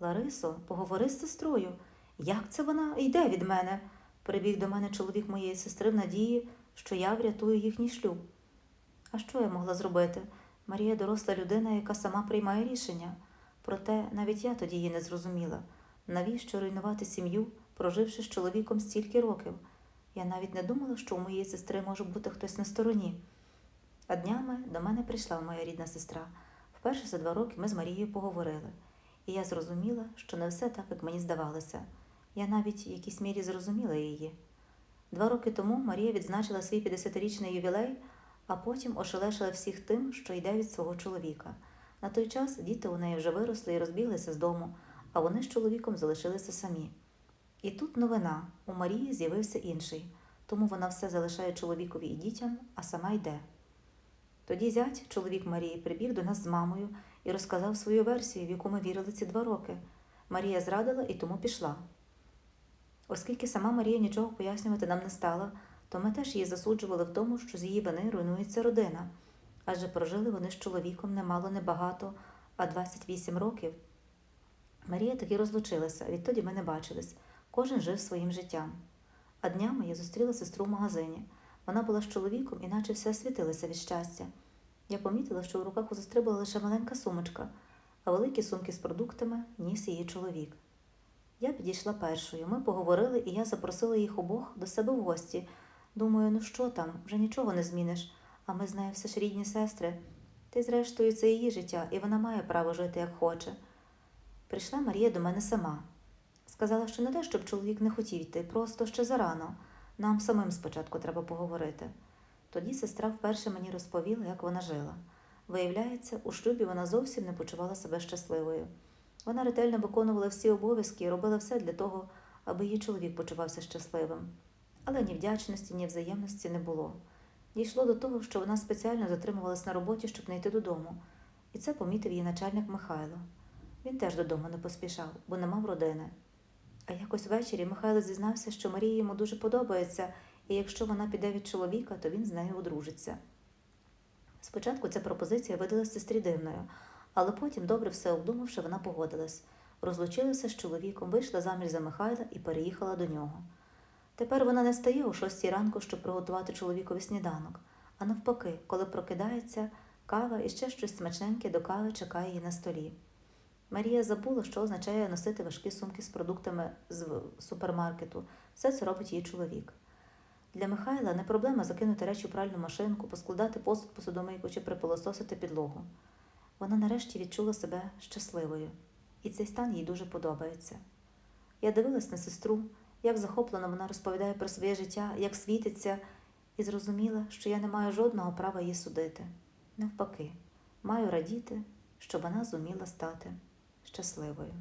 Ларисо, поговори з сестрою. Як це вона йде від мене? Прибіг до мене чоловік моєї сестри в надії, що я врятую їхній шлюб. А що я могла зробити? Марія доросла людина, яка сама приймає рішення. Проте навіть я тоді її не зрозуміла. Навіщо руйнувати сім'ю, проживши з чоловіком стільки років? Я навіть не думала, що у моєї сестри може бути хтось на стороні. А днями до мене прийшла моя рідна сестра. Вперше за два роки ми з Марією поговорили, і я зрозуміла, що не все так, як мені здавалося. Я навіть в якійсь мірі зрозуміла її. Два роки тому Марія відзначила свій 50-річний ювілей, а потім ошелешила всіх тим, що йде від свого чоловіка. На той час діти у неї вже виросли і розбіглися з дому, а вони з чоловіком залишилися самі. І тут новина у Марії з'явився інший, тому вона все залишає чоловікові і дітям, а сама йде. Тоді зять, чоловік Марії, прибіг до нас з мамою і розказав свою версію, в яку ми вірили ці два роки. Марія зрадила і тому пішла. Оскільки сама Марія нічого пояснювати нам не стала, то ми теж її засуджували в тому, що з її вини руйнується родина, адже прожили вони з чоловіком немало небагато, а 28 років. Марія таки розлучилася, відтоді ми не бачились. Кожен жив своїм життям. А днями я зустріла сестру в магазині. Вона була з чоловіком, іначе все світилося від щастя. Я помітила, що в руках у сестри лише маленька сумочка, а великі сумки з продуктами ніс її чоловік. Я підійшла першою. Ми поговорили, і я запросила їх обох до себе в гості. Думаю, ну що там, вже нічого не зміниш, а ми з нею все ж рідні сестри. Ти, зрештою, це її життя, і вона має право жити, як хоче. Прийшла Марія до мене сама. Сказала, що не те, щоб чоловік не хотів йти, просто ще зарано. Нам самим спочатку треба поговорити. Тоді сестра вперше мені розповіла, як вона жила. Виявляється, у шлюбі вона зовсім не почувала себе щасливою. Вона ретельно виконувала всі обов'язки і робила все для того, аби її чоловік почувався щасливим. Але ні вдячності, ні взаємності не було. Дійшло до того, що вона спеціально затримувалась на роботі, щоб не йти додому, і це помітив її начальник Михайло. Він теж додому не поспішав, бо не мав родини. А якось ввечері Михайло зізнався, що Марія йому дуже подобається, і якщо вона піде від чоловіка, то він з нею одружиться. Спочатку ця пропозиція видалась сестрі дивною, але потім, добре все обдумавши, вона погодилась, розлучилася з чоловіком, вийшла заміж за Михайла і переїхала до нього. Тепер вона не встає о шостій ранку, щоб приготувати чоловікові сніданок, а навпаки, коли прокидається, кава і ще щось смачненьке до кави чекає її на столі. Марія забула, що означає носити важкі сумки з продуктами з супермаркету. Все це робить її чоловік. Для Михайла не проблема закинути речі в пральну машинку, поскладати посуд посудомийку чи припилососити підлогу. Вона нарешті відчула себе щасливою, і цей стан їй дуже подобається. Я дивилась на сестру, як захоплено вона розповідає про своє життя, як світиться, і зрозуміла, що я не маю жодного права її судити. Навпаки, маю радіти, що вона зуміла стати щасливою.